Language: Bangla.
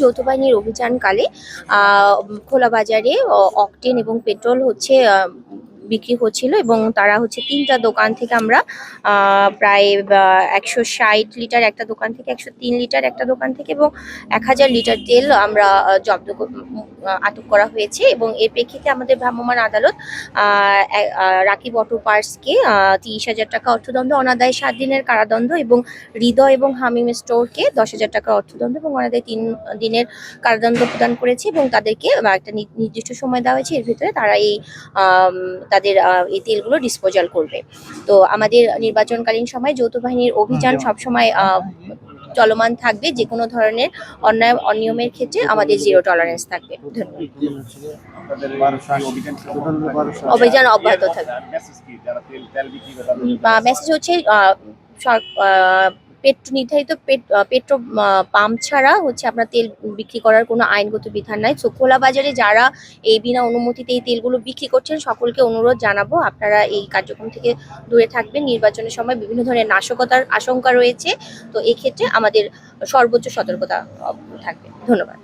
যৌথ বাহিনীর অভিযানকালে খোলা বাজারে অকটেন এবং পেট্রোল হচ্ছে বিক্রি হচ্ছিল এবং তারা হচ্ছে তিনটা দোকান থেকে আমরা প্রায় একশো ষাট লিটার একটা দোকান থেকে, একশো তিন লিটার একটা দোকান থেকে এবং এক হাজার লিটার তেল আমরা জব্দ আটক করা হয়েছে এবং এর প্রেক্ষিতে আমাদের ভ্রাম্যমাণ আদালত রাকিব অটো পার্টসকে তিরিশ হাজার টাকা অর্থদণ্ড, অনাদায় সাত দিনের কারাদণ্ড এবং হৃদয় এবং হামিম স্টোরকে দশ হাজার টাকা অর্থদণ্ড এবং অনাদায় তিন দিনের কারাদণ্ড প্রদান করেছে এবং তাদেরকে একটা নির্দিষ্ট সময় দেওয়া হয়েছে। এর ভিতরে তারা এই তাদের এই তেলগুলো ডিসপোজাল করবে। তো আমাদের নির্বাচনকালীন সময় যৌথ বাহিনীর অভিযান সবসময় আহ, চলমান থাকবে। যে কোনো ধরনের অন্যায় অনিয়মের ক্ষেত্রে আমাদের জিরো টলারেন্স থাকবে। ধন্যবাদ। অভিযান অব্যাহত থাকবে। মেসেজ হচ্ছে পেট্রো নির্ধারিত পেট- পেট্রো পাম্প ছাড়া হচ্ছে আপনার তেল বিক্রি করার কোনো আইনগত বিধান নাই। তো খোলা বাজারে যারা এই বিনা অনুমতিতে এই তেলগুলো বিক্রি করছেন, সকলকে অনুরোধ জানাব আপনারা এই কার্যক্রম থেকে দূরে থাকবেন। নির্বাচনের সময় বিভিন্ন ধরনের নাশকতার আশঙ্কা রয়েছে। তো এক্ষেত্রে আমাদের সর্বোচ্চ সতর্কতা থাকবে। ধন্যবাদ।